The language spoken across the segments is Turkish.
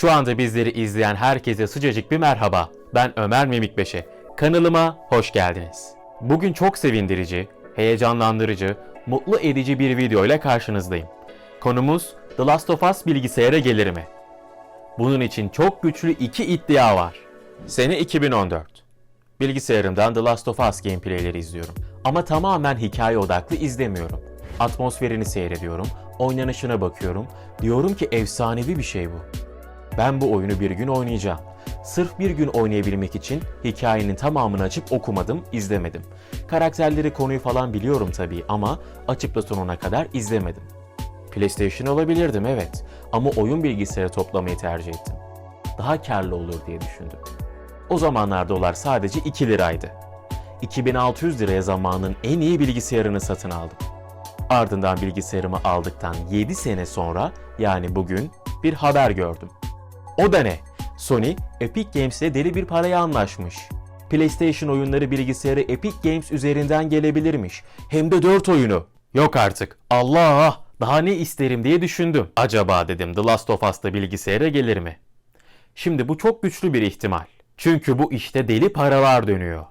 Şu anda bizleri izleyen herkese sıcacık bir merhaba. Ben Ömer Memikbeşe. Kanalıma hoş geldiniz. Bugün çok sevindirici, heyecanlandırıcı, mutlu edici bir video ile karşınızdayım. Konumuz The Last of Us bilgisayara gelir mi? Bunun için çok güçlü iki iddia var. Sene 2014. Bilgisayarımdan The Last of Us gameplayleri izliyorum. Ama tamamen hikaye odaklı izlemiyorum. Atmosferini seyrediyorum, oynanışına bakıyorum. Diyorum ki efsanevi bir şey bu. Ben bu oyunu bir gün oynayacağım. Sırf bir gün oynayabilmek için hikayenin tamamını açıp okumadım, izlemedim. Karakterleri, konuyu falan biliyorum tabii ama açıp da sonuna kadar izlemedim. PlayStation olabilirdim evet ama oyun bilgisayarı toplamayı tercih ettim. Daha karlı olur diye düşündüm. O zamanlar dolar sadece 2 liraydı. 2600 liraya zamanın en iyi bilgisayarını satın aldım. Ardından bilgisayarımı aldıktan 7 sene sonra yani bugün bir haber gördüm. O da ne? Sony, Epic Games ile deli bir paraya anlaşmış. PlayStation oyunları bilgisayarı Epic Games üzerinden gelebilirmiş. Hem de 4 oyunu. Yok artık. Allah! Daha ne isterim diye düşündüm. Acaba dedim The Last of Us da bilgisayara gelir mi? Şimdi bu çok güçlü bir ihtimal. Çünkü bu işte deli paralar dönüyor.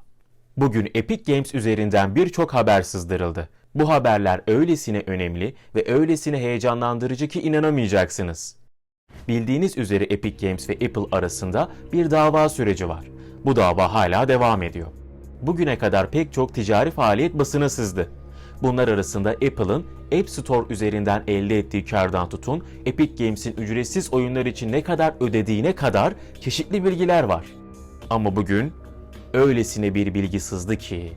Bugün Epic Games üzerinden birçok haber sızdırıldı. Bu haberler öylesine önemli ve öylesine heyecanlandırıcı ki inanamayacaksınız. Bildiğiniz üzere Epic Games ve Apple arasında bir dava süreci var. Bu dava hala devam ediyor. Bugüne kadar pek çok ticari faaliyet basına sızdı. Bunlar arasında Apple'ın App Store üzerinden elde ettiği kardan tutun, Epic Games'in ücretsiz oyunlar için ne kadar ödediğine kadar çeşitli bilgiler var. Ama bugün öylesine bir bilgi sızdı ki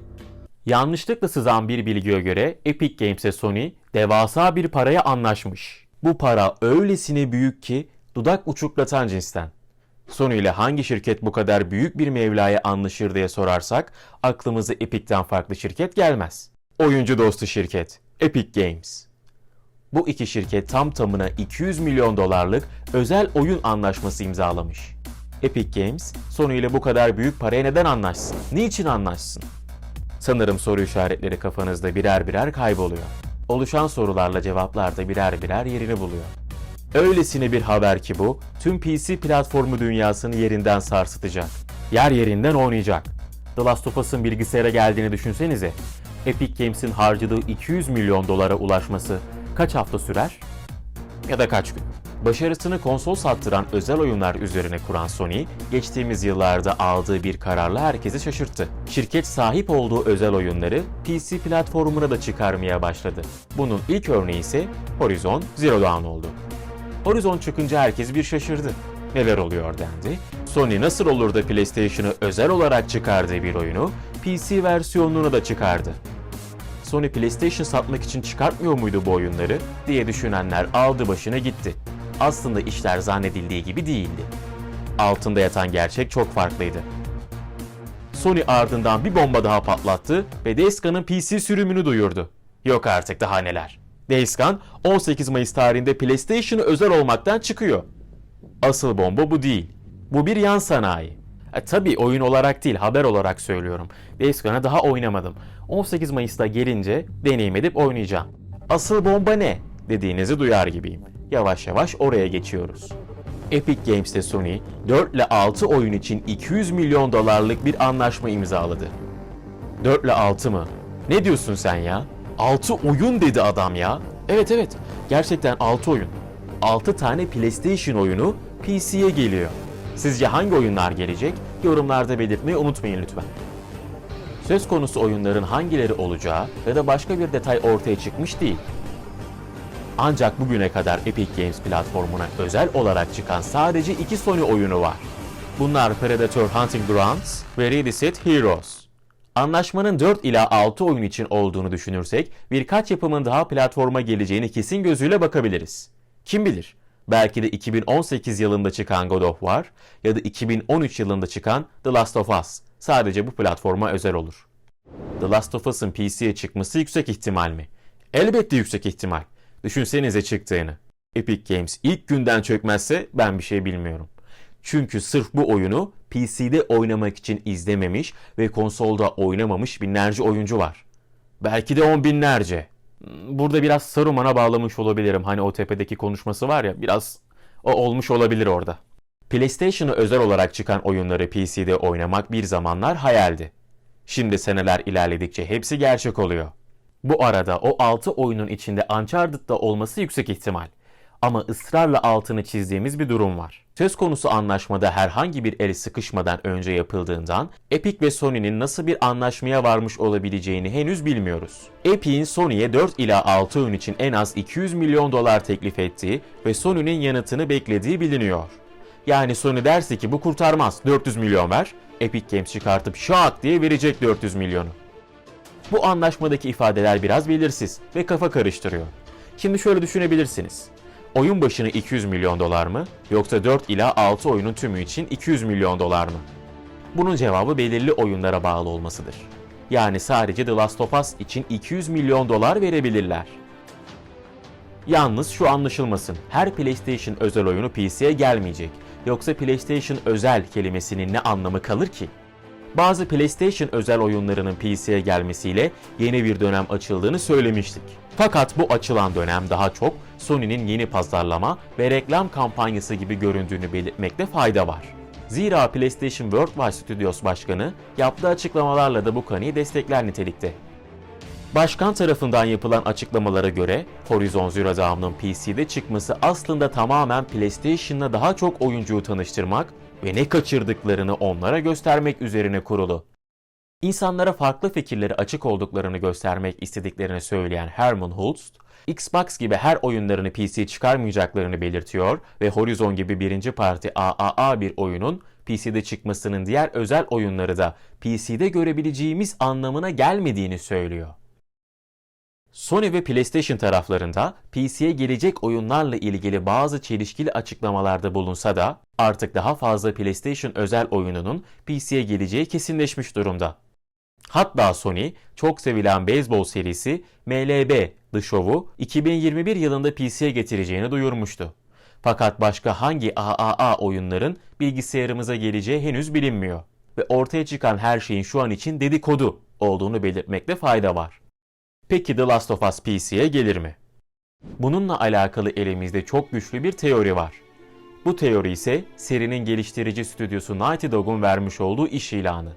Yanlışlıkla sızan bir bilgiye göre Epic Games'e Sony devasa bir paraya anlaşmış. Bu para öylesine büyük ki dudak uçuklatan cinsten. Sony ile hangi şirket bu kadar büyük bir mevlaya anlaşır diye sorarsak aklımıza Epic'ten farklı şirket gelmez. Oyuncu dostu şirket Epic Games. Bu iki şirket tam tamına 200 milyon dolarlık özel oyun anlaşması imzalamış. Epic Games, Sony ile bu kadar büyük paraya neden anlaşsın? Niçin anlaşsın? Sanırım soru işaretleri kafanızda birer birer kayboluyor. Oluşan sorularla cevaplar da birer birer yerini buluyor. Öylesine bir haber ki bu, tüm PC platformu dünyasını yerinden sarsıtacak. Yer yerinden oynayacak. The Last of Us'ın bilgisayara geldiğini düşünsenize. Epic Games'in harcadığı 200 milyon dolara ulaşması kaç hafta sürer? Ya da kaç gün? Başarısını konsol sattıran özel oyunlar üzerine kuran Sony, geçtiğimiz yıllarda aldığı bir kararla herkesi şaşırttı. Şirket sahip olduğu özel oyunları PC platformuna da çıkarmaya başladı. Bunun ilk örneği ise Horizon Zero Dawn oldu. Horizon çıkınca herkes bir şaşırdı. Neler oluyor dendi. Sony nasıl olur da PlayStation'ı özel olarak çıkardığı bir oyunu PC versiyonunu da çıkardı. Sony PlayStation satmak için çıkartmıyor muydu bu oyunları diye düşünenler aldı başına gitti. Aslında işler zannedildiği gibi değildi. Altında yatan gerçek çok farklıydı. Sony ardından bir bomba daha patlattı ve Days Gone'ın PC sürümünü duyurdu. Yok artık daha neler. Days Gone 18 Mayıs tarihinde PlayStation'a özel olmaktan çıkıyor. Asıl bomba bu değil. Bu bir yan sanayi. E, tabii oyun olarak değil, haber olarak söylüyorum. Days Gone'a daha oynamadım. 18 Mayıs'ta gelince deneyim edip oynayacağım. Asıl bomba ne? dediğinizi duyar gibiyim. Yavaş yavaş oraya geçiyoruz. Epic Games'te Sony 4 ile 6 oyun için 200 milyon dolarlık bir anlaşma imzaladı. 4 ile 6 mı? Ne diyorsun sen ya? 6 oyun dedi adam ya. Evet evet, gerçekten 6 oyun. 6 tane PlayStation oyunu PC'ye geliyor. Sizce hangi oyunlar gelecek? Yorumlarda belirtmeyi unutmayın lütfen. Söz konusu oyunların hangileri olacağı ya da başka bir detay ortaya çıkmış değil. Ancak bugüne kadar Epic Games platformuna özel olarak çıkan sadece iki Sony oyunu var. Bunlar Predator Hunting Grounds ve Ready Set Heroes. Anlaşmanın 4 ila 6 oyun için olduğunu düşünürsek birkaç yapımın daha platforma geleceğini kesin gözüyle bakabiliriz. Kim bilir? Belki de 2018 yılında çıkan God of War ya da 2013 yılında çıkan The Last of Us sadece bu platforma özel olur. The Last of Us'ın PC'ye çıkması yüksek ihtimal mi? Elbette yüksek ihtimal. Düşünsenize çıktığını. Epic Games ilk günden çökmezse ben bir şey bilmiyorum. Çünkü sırf bu oyunu PC'de oynamak için izlememiş ve konsolda oynamamış binlerce oyuncu var. Belki de on binlerce. Burada biraz Saruman'a bağlamış olabilirim. Hani o tepedeki konuşması var ya biraz o olmuş olabilir orada. PlayStation'a özel olarak çıkan oyunları PC'de oynamak bir zamanlar hayaldi. Şimdi seneler ilerledikçe hepsi gerçek oluyor. Bu arada o 6 oyunun içinde Uncharted'da olması yüksek ihtimal. Ama ısrarla altını çizdiğimiz bir durum var. Söz konusu anlaşmada herhangi bir el sıkışmadan önce yapıldığından Epic ve Sony'nin nasıl bir anlaşmaya varmış olabileceğini henüz bilmiyoruz. Epic'in Sony'ye 4 ila 6 oyun için en az 200 milyon dolar teklif ettiği ve Sony'nin yanıtını beklediği biliniyor. Yani Sony derse ki bu kurtarmaz 400 milyon ver, Epic Games çıkartıp şak diye verecek 400 milyonu. Bu anlaşmadaki ifadeler biraz belirsiz ve kafa karıştırıyor. Şimdi şöyle düşünebilirsiniz. Oyun başına 200 milyon dolar mı yoksa 4 ila 6 oyunun tümü için 200 milyon dolar mı? Bunun cevabı belirli oyunlara bağlı olmasıdır. Yani sadece The Last of Us için 200 milyon dolar verebilirler. Yalnız şu anlaşılmasın. Her PlayStation özel oyunu PC'ye gelmeyecek. Yoksa PlayStation özel kelimesinin ne anlamı kalır ki? Bazı PlayStation özel oyunlarının PC'ye gelmesiyle yeni bir dönem açıldığını söylemiştik. Fakat bu açılan dönem daha çok Sony'nin yeni pazarlama ve reklam kampanyası gibi göründüğünü belirtmekte fayda var. Zira PlayStation Worldwide Studios Başkanı yaptığı açıklamalarla da bu kanıyı destekler nitelikte. Başkan tarafından yapılan açıklamalara göre Horizon Zero Dawn'ın PC'de çıkması aslında tamamen PlayStation'la daha çok oyuncuyu tanıştırmak ve ne kaçırdıklarını onlara göstermek üzerine kurulu. İnsanlara farklı fikirleri açık olduklarını göstermek istediklerini söyleyen Herman Hulst, Xbox gibi her oyunlarını PC çıkarmayacaklarını belirtiyor ve Horizon gibi birinci parti AAA bir oyunun PC'de çıkmasının diğer özel oyunları da PC'de görebileceğimiz anlamına gelmediğini söylüyor. Sony ve PlayStation taraflarında PC'ye gelecek oyunlarla ilgili bazı çelişkili açıklamalarda bulunsa da artık daha fazla PlayStation özel oyununun PC'ye geleceği kesinleşmiş durumda. Hatta Sony çok sevilen beyzbol serisi MLB The Show'u 2021 yılında PC'ye getireceğini duyurmuştu. Fakat başka hangi AAA oyunların bilgisayarımıza geleceği henüz bilinmiyor ve ortaya çıkan her şeyin şu an için dedikodu olduğunu belirtmekte fayda var. Peki The Last of Us PC'ye gelir mi? Bununla alakalı elimizde çok güçlü bir teori var. Bu teori ise serinin geliştirici stüdyosu Naughty Dog'un vermiş olduğu iş ilanı.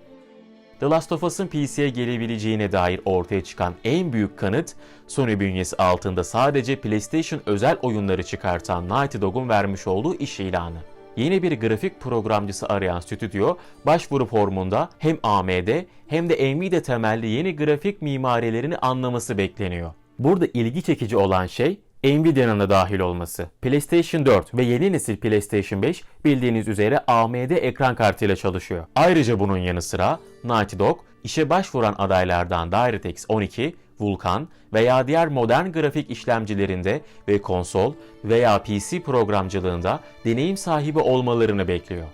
The Last of Us'ın PC'ye gelebileceğine dair ortaya çıkan en büyük kanıt, Sony bünyesi altında sadece PlayStation özel oyunları çıkartan Naughty Dog'un vermiş olduğu iş ilanı. Yeni bir grafik programcısı arayan stüdyo, başvuru formunda hem AMD hem de Nvidia temelli yeni grafik mimarilerini anlaması bekleniyor. Burada ilgi çekici olan şey Nvidia'nın da dahil olması. PlayStation 4 ve yeni nesil PlayStation 5 bildiğiniz üzere AMD ekran kartıyla çalışıyor. Ayrıca bunun yanı sıra Naughty Dog işe başvuran adaylardan DirectX 12, Vulkan veya diğer modern grafik işlemcilerinde ve konsol veya PC programcılığında deneyim sahibi olmalarını bekliyor.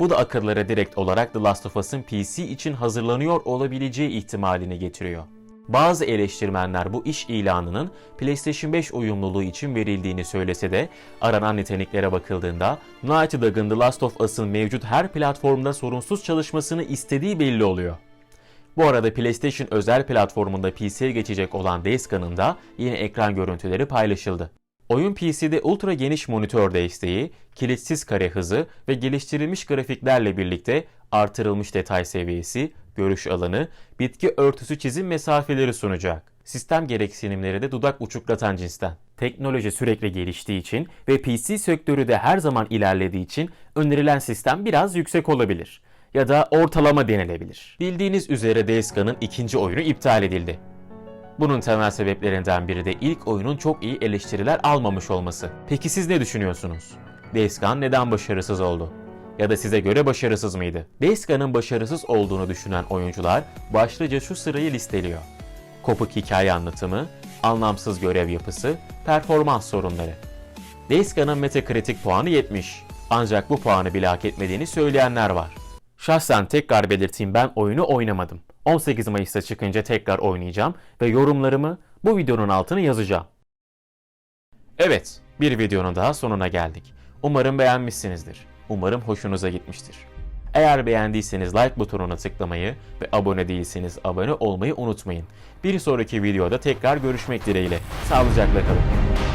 Bu da akıllara direkt olarak The Last of Us'ın PC için hazırlanıyor olabileceği ihtimalini getiriyor. Bazı eleştirmenler bu iş ilanının PlayStation 5 uyumluluğu için verildiğini söylese de aranan niteliklere bakıldığında Naughty Dog'ın The Last of Us'ın mevcut her platformda sorunsuz çalışmasını istediği belli oluyor. Bu arada PlayStation özel platformunda PC'ye geçecek olan Days Gone'ın da yeni ekran görüntüleri paylaşıldı. Oyun PC'de ultra geniş monitör desteği, kilitsiz kare hızı ve geliştirilmiş grafiklerle birlikte artırılmış detay seviyesi, görüş alanı, bitki örtüsü çizim mesafeleri sunacak. Sistem gereksinimleri de dudak uçuklatan cinsten. Teknoloji sürekli geliştiği için ve PC sektörü de her zaman ilerlediği için önerilen sistem biraz yüksek olabilir. Ya da ortalama denilebilir. Bildiğiniz üzere Days ikinci oyunu iptal edildi. Bunun temel sebeplerinden biri de ilk oyunun çok iyi eleştiriler almamış olması. Peki siz ne düşünüyorsunuz? Days neden başarısız oldu? Ya da size göre başarısız mıydı? Days başarısız olduğunu düşünen oyuncular başlıca şu sırayı listeliyor. Kopuk hikaye anlatımı, anlamsız görev yapısı, performans sorunları. Days Gone'ın Metacritic puanı 70. Ancak bu puanı bile hak etmediğini söyleyenler var. Şahsen tekrar belirteyim ben oyunu oynamadım. 18 Mayıs'ta çıkınca tekrar oynayacağım ve yorumlarımı bu videonun altına yazacağım. Evet, bir videonun daha sonuna geldik. Umarım beğenmişsinizdir. Umarım hoşunuza gitmiştir. Eğer beğendiyseniz like butonuna tıklamayı ve abone değilseniz abone olmayı unutmayın. Bir sonraki videoda tekrar görüşmek dileğiyle. Sağlıcakla kalın.